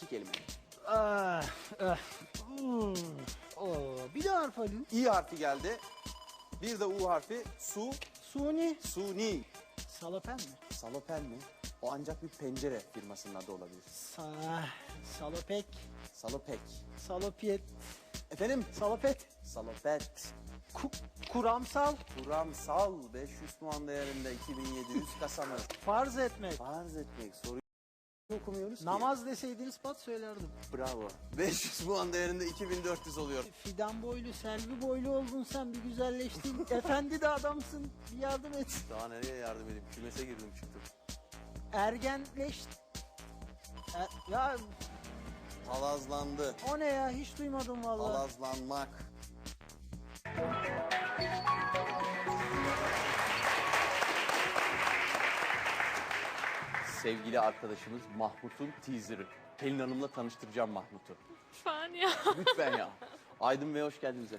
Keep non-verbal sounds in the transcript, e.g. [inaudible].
iki kelime. Ah, ah. Hmm. Oo, bir de harf alayım. İ harfi geldi. Bir de U harfi. Su, Suni. suni. Salapen mi? Salopel mi? O ancak bir pencere firmasının adı olabilir. Sa salopek. Salopek. Salopiyet. Efendim? Salopet. Salopet. Ku kuramsal. Kuramsal 500 puan değerinde 2700 kazanır. Farz etmek. Farz etmek soruyu okumuyoruz ki. Namaz deseydiniz pat söylerdim. Bravo. 500 puan değerinde 2400 oluyor. Fidan boylu, Selvi boylu oldun sen bir güzelleştin. [laughs] Efendi de adamsın. Bir yardım et. Daha nereye yardım edeyim? Kümese girdim çıktım. Ergenleş. E, ya Palazlandı. o ne ya hiç duymadım vallahi. Palazlanmak. Sevgili arkadaşımız Mahmut'un teaser'ı. Pelin Hanım'la tanıştıracağım Mahmut'u. Lütfen ya. Lütfen ya. Aydın Bey hoş geldiniz efendim.